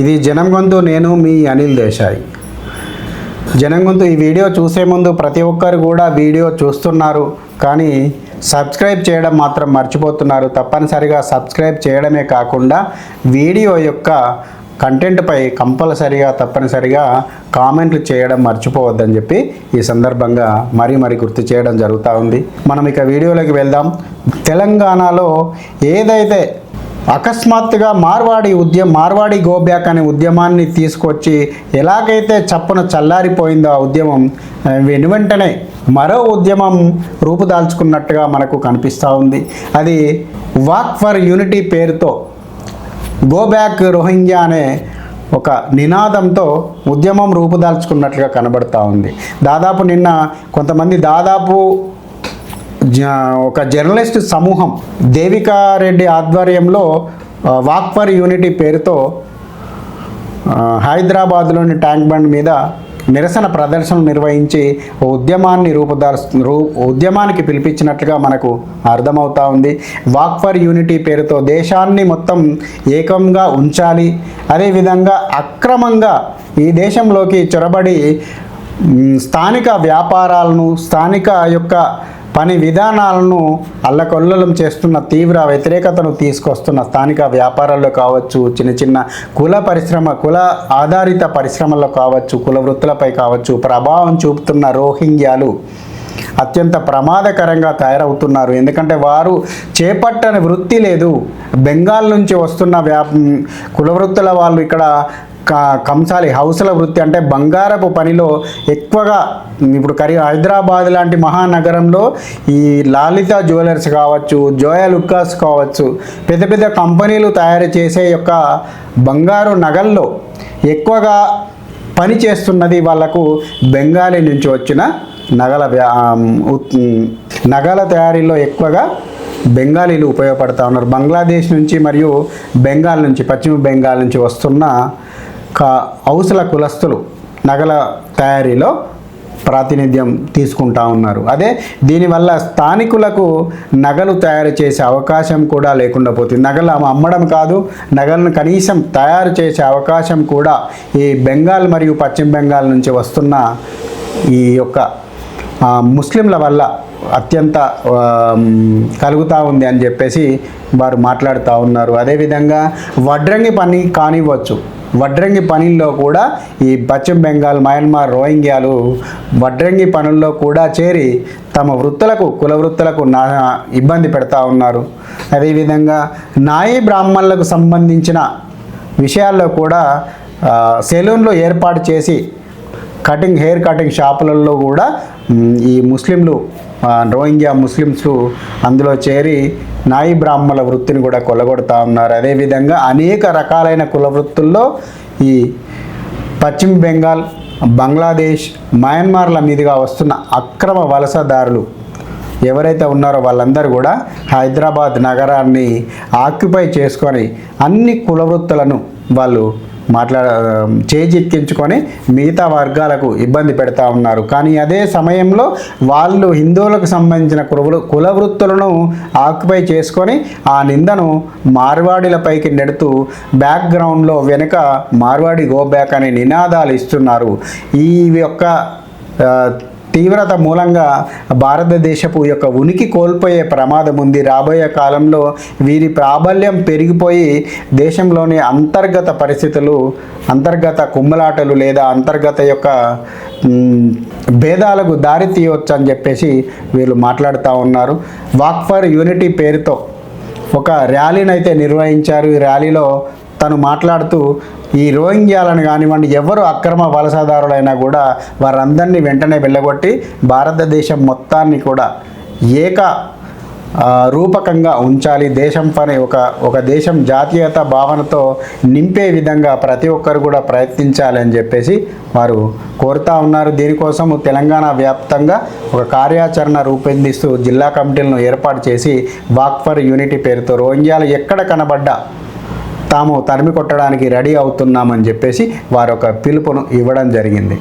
ఇది జనం గొంతు నేను మీ అనిల్ దేశాయ్. జనం గొంతు ఈ వీడియో చూసే ముందు ప్రతి ఒక్కరు కూడా వీడియో చూస్తున్నారు. కానీ సబ్స్క్రైబ్ చేయడం మాత్రం మర్చిపోతున్నారు. తప్పనిసరిగా సబ్స్క్రైబ్ చేయడమే కాకుండా వీడియో యొక్క కంటెంట్పై కంపల్సరిగా తప్పనిసరిగా కామెంట్లు చేయడం మర్చిపోవద్దని చెప్పి ఈ సందర్భంగా మరీ మరీ గుర్తు చేయడం జరుగుతూ ఉంది. మనం ఇక వీడియోలోకి వెళ్దాం. తెలంగాణలో ఏదైతే అకస్మాత్తుగా మార్వాడి ఉద్యమ మార్వాడి గోబ్యాక్ అనే ఉద్యమాన్ని తీసుకొచ్చి ఎలాగైతే చప్పున చల్లారిపోయిందో ఆ ఉద్యమం వెను వెంటనే మరో ఉద్యమం రూపుదాల్చుకున్నట్టుగా మనకు కనిపిస్తూ ఉంది. అది వాక్ ఫర్ యూనిటీ పేరుతో గోబ్యాక్ రోహింగ్యా అనే ఒక నినాదంతో ఉద్యమం రూపుదాల్చుకున్నట్లుగా కనబడతా ఉంది. దాదాపు నిన్న కొంతమంది దాదాపు ఒక జర్నలిస్ట్ సమూహం దేవికారెడ్డి ఆధ్వర్యంలో వాక్ ఫర్ యూనిటీ పేరుతో హైదరాబాద్లోని ట్యాంక్ బండ్ మీద నిరసన ప్రదర్శనలు నిర్వహించి ఉద్యమాన్ని రూపుదాల్చు రూ ఉద్యమానికి పిలిపించినట్లుగా మనకు అర్థమవుతా ఉంది. వాక్ ఫర్ యూనిటీ పేరుతో దేశాన్ని మొత్తం ఏకంగా ఉంచాలి. అదేవిధంగా అక్రమంగా ఈ దేశంలోకి చొరబడి స్థానిక వ్యాపారాలను స్థానిక యొక్క పని విధానాలను అల్లకొల్లలం చేస్తున్న తీవ్ర వ్యతిరేకతను తీసుకొస్తున్న స్థానిక వ్యాపారాల్లో కావచ్చు చిన్న చిన్న కుల పరిశ్రమ కుల ఆధారిత పరిశ్రమల్లో కావచ్చు కుల వృత్తులపై కావచ్చు ప్రభావం చూపుతున్న రోహింగ్యాలు అత్యంత ప్రమాదకరంగా తయారవుతున్నారు. ఎందుకంటే వారు చేపట్టని వృత్తి లేదు. బెంగాల్ నుంచి వస్తున్న వ్యా కుల వృత్తుల వాళ్ళు ఇక్కడ కంసాలి హౌసల వృత్తి అంటే బంగారపు పనిలో ఎక్కువగా ఇప్పుడు కరీ హైదరాబాద్ లాంటి మహానగరంలో ఈ లాలిత జ్యువెలర్స్ కావచ్చు జోయా లుక్కాస్ కావచ్చు పెద్ద పెద్ద కంపెనీలు తయారు చేసే యొక్క బంగారు నగల్లో ఎక్కువగా పని చేస్తున్నది వాళ్ళకు బెంగాలీ నుంచి వచ్చిన నగల వ్యా- ఉత్- నగల తయారీలో ఎక్కువగా బెంగాలీలు ఉపయోగపడతా ఉన్నారు. బంగ్లాదేశ్ నుంచి మరియు బెంగాల్ నుంచి పశ్చిమ బెంగాల్ నుంచి వస్తున్న కా ఔసల కులస్తులు నగల తయారీలో ప్రాతినిధ్యం తీసుకుంటా ఉన్నారు. అదే దీనివల్ల స్థానికులకు నగలు తయారు చేసే అవకాశం కూడా లేకుండా పోతుంది. నగలు అమ్మడం కాదు నగలను కనీసం తయారు చేసే అవకాశం కూడా ఈ బెంగాల్ మరియు పశ్చిమ బెంగాల్ నుంచి వస్తున్న ఈ యొక్క ముస్లింల వల్ల అత్యంత కలుగుతూ ఉంది అని చెప్పేసి వారు మాట్లాడుతూ ఉన్నారు. అదేవిధంగా వడ్రంగి పని కానివ్వచ్చు. వడ్రంగి పనుల్లో కూడా ఈ పశ్చిమ బెంగాల్ మయన్మార్ రోహింగ్యాలు వడ్రంగి పనుల్లో కూడా చేరి తమ వృత్తులకు కుల వృత్తులకు నా ఇబ్బంది పెడతా ఉన్నారు. అదేవిధంగా నాయి బ్రాహ్మణులకు సంబంధించిన విషయాల్లో కూడా సెలూన్లు ఏర్పాటు చేసి కటింగ్ హెయిర్ కటింగ్ షాపులలో కూడా ఈ ముస్లింలు రోహింగ్యా ముస్లిమ్స్ అందులో చేరి నాయి బ్రాహ్మణుల వృత్తిని కూడా కొల్లగొడతా ఉన్నారు. అదేవిధంగా అనేక రకాలైన కుల వృత్తుల్లో ఈ పశ్చిమ బెంగాల్ బంగ్లాదేశ్ మయన్మార్ల మీదుగా వస్తున్న అక్రమ వలసదారులు ఎవరైతే ఉన్నారో వాళ్ళందరూ కూడా హైదరాబాద్ నగరాన్ని ఆక్యుపై చేసుకొని అన్ని కులవృత్తులను వాళ్ళు మాట్లాడ చేజిక్కించుకొని మిగతా వర్గాలకు ఇబ్బంది పెడతా ఉన్నారు. కానీ అదే సమయంలో వాళ్ళు హిందువులకు సంబంధించిన కులవృ కుల వృత్తులను ఆక్యుపై చేసుకొని ఆ నిందను మార్వాడీలపైకి నెడుతూ బ్యాక్గ్రౌండ్లో వెనుక మార్వాడి గో బ్యాక్ అనే నినాదాలు ఇస్తున్నారు. ఈ యొక్క తీవ్రత మూలంగా భారతదేశపు యొక్క ఉనికి కోల్పోయే ప్రమాదం ఉంది. రాబోయే కాలంలో వీరి ప్రాబల్యం పెరిగిపోయి దేశంలోని అంతర్గత పరిస్థితులు అంతర్గత కుమ్మలాటలు లేదా అంతర్గత యొక్క భేదాలకు దారి తీయవచ్చు అని చెప్పేసి వీళ్ళు మాట్లాడుతూ ఉన్నారు. వాక్ ఫర్ యూనిటీ పేరుతో ఒక ర్యాలీని అయితే నిర్వహించారు. ఈ ర్యాలీలో తను మాట్లాడుతూ ఈ రోహింగ్యాలను కానివ్వండి ఎవరు అక్రమ వలసదారులైనా కూడా వారందరినీ వెంటనే వెళ్ళగొట్టి భారతదేశం మొత్తాన్ని కూడా ఏక రూపకంగా ఉంచాలి. దేశం పని ఒక ఒక దేశం జాతీయత భావనతో నింపే విధంగా ప్రతి ఒక్కరు కూడా ప్రయత్నించాలి అని చెప్పేసి వారు కోరుతా ఉన్నారు. దీనికోసం తెలంగాణ వ్యాప్తంగా ఒక కార్యాచరణ రూపొందిస్తూ జిల్లా కమిటీలను ఏర్పాటు చేసి వాక్ ఫర్ యూనిటీ పేరుతో రోహింగ్యాలు ఎక్కడ కనబడ్డా తాము తరిమి కొట్టడానికి రెడీ అవుతున్నామని చెప్పేసి వారు ఒక పిలుపును ఇవ్వడం జరిగింది.